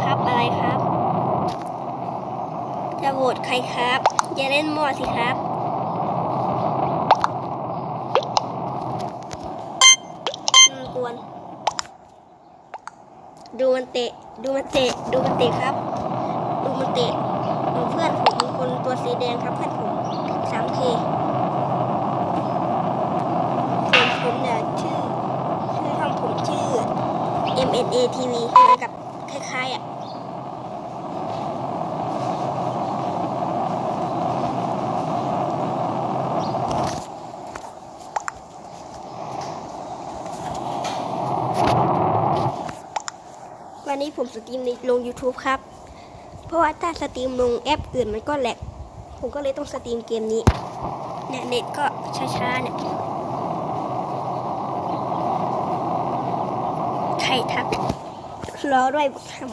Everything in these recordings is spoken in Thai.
ครับอะไรครับ จะโหวตใครครับ อย่าเล่นมั่วสิครับ กวน ดูมันเตะ ดูมันเตะ ดูมันเตะครับ ดูมันเตะเพื่อนผมมีคนตัวสีแดงครับเพื่อนผมสามเคส่วนผมเนี่ยชื่อ ชื่อช่องผมชื่อ MNA TV เหมือนกับคล้ายๆอะวันนี้ผมสตรีมในลง YouTube ครับ เพราะว่าถ้าสตรีมลงแอปอื่นมันก็แหลก ผมก็เลยต้องสตรีมเกมนี้เนี่ยเน็ตก็ช้าๆเนี่ย ใครทัก รอด้วยทำ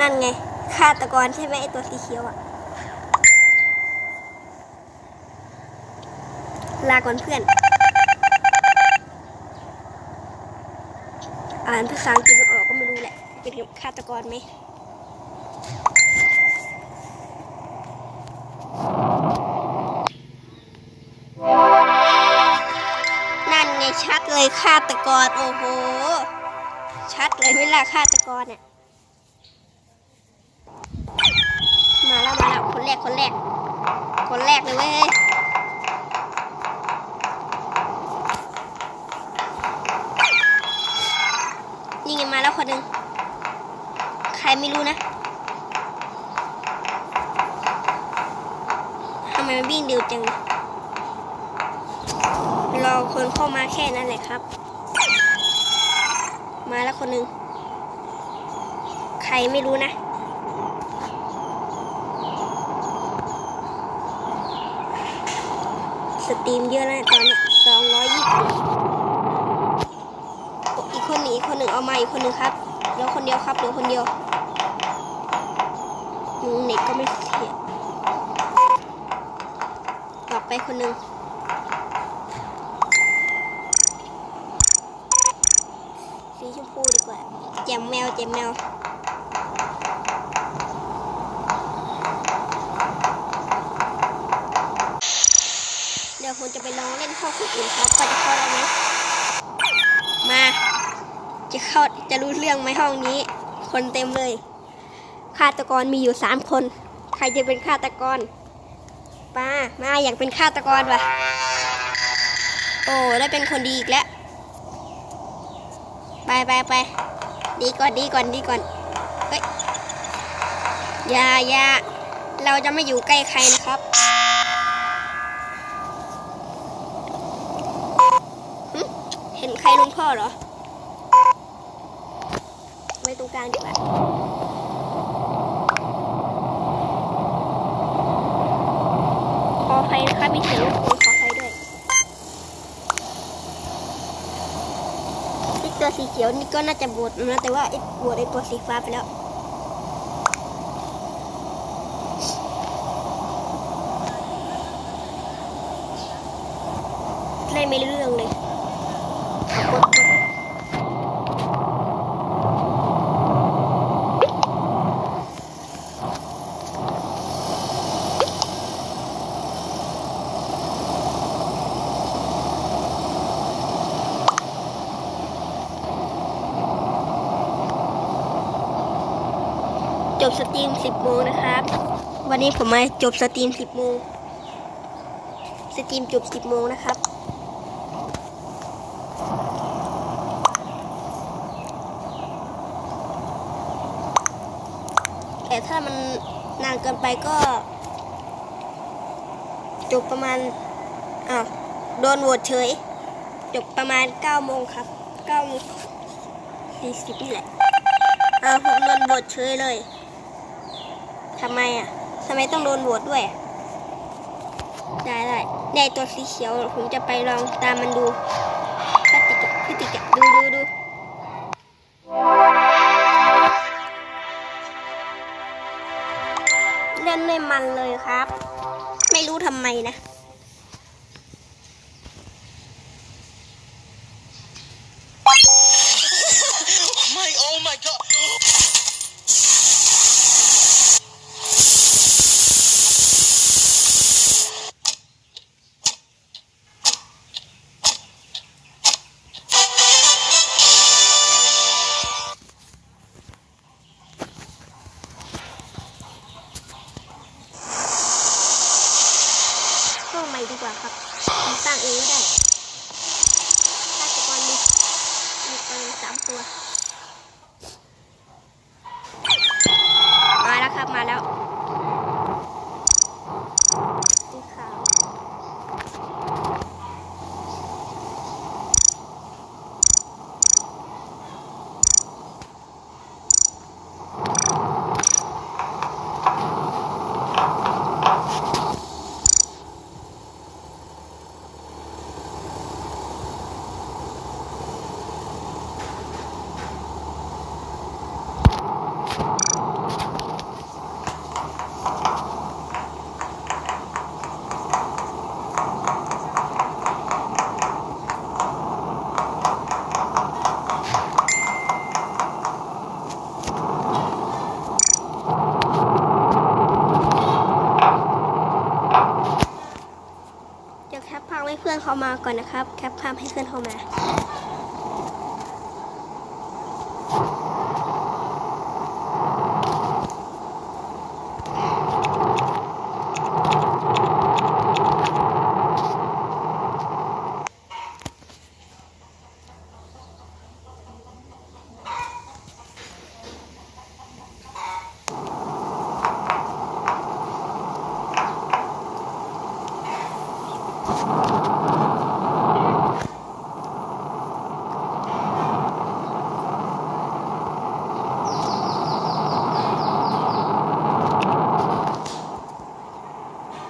นั่นไงฆาตกรใช่ไหมไอตัวสีเขียวอะลาก่อนเพื่อน อ่านภาษาอังกฤษออกก็ไม่รู้แหละ เป็นฆาตกรไหม เลยฆาตกรโอ้โห ชัดเลยเวลาฆาตกรเนี่ยมาแล้วมาแล้วคนแรกคนแรก คนแรกเลยเว้ยนี่ไงมาแล้วคนหนึ่งใครไม่รู้นะทำไมมันวิ่งเร็วจัง รอคนเข้ามาแค่นั้นแหละครับ มาแล้วคนหนึ่งใครไม่รู้นะสตรีมเยอะแล้วตอนนี้สองร้อยยี่สิบอีกคนหนึ่งอีกคนหนึ่งเอามาอีกคนหนึ่งครับเหลือคนเดียวครับเหลือคนเดียวอืมเน็ตก็ไม่เสียออกไปคนหนึ่งสีชมพูดีกว่าแจมแมวแจมแมวเดี๋ยวผมจะไปลองเล่นห้องคนอื่นครับว่าจะเข้าได้ไหมมา จะเข้าจะรู้เรื่องไหมห้องนี้ คนเต็มเลยฆาตกรมีอยู่สามคน ใครจะเป็นฆาตกรป้ามาอยากเป็นฆาตกรวะโอ้ได้เป็นคนดีอีกแล้ว ไปไปไป ดีก่อนดีก่อนดีก่อนเฮ้ยอย่าอย่าเราจะไม่อยู่ใกล้ใครนะครับเห็นใครลุงพ่อเหรอไว้ตรงกลางดีกว่าขอไฟนะคะมีเสียงรบกวนขอไฟด้วยไอ ตัวสีเขียวนี่ก็น่าจะบวชนะแต่ว่าไอ้บวชไอ้ตัวสีฟ้าไปแล้วเล่นไม่เรื่องเลย บสตรีม10โมงนะครับ วันนี้ผมมาจบสตรีม10โมงสตรีมจบ10โมงนะครับ แต่ถ้ามันนานเกินไปก็ จบประมาณอ้าวโดนโหวตเฉย จบประมาณ9โมงครับ9โมง40นี่แหละเออผมโดนโหวตเฉยเลย ทำไมอะทำไมต้องโดนโหวตด้วย ได้ได้ได้ตัวสีเขียว ผมจะไปลองตามมันดูพฤติกรรมพฤติกรรมดูดูดูเล่นในมันเลยครับ ไม่รู้ทำไมนะ ครับสร้างเองก็ได้ฆาตกรมีมีปืนสามตัว มาแล้วครับ มาแล้วสีขาว เดี๋ยวแคปภาพให้เพื่อนเขา มาก่อนนะครับ แคปภาพให้เพื่อนเขามาเ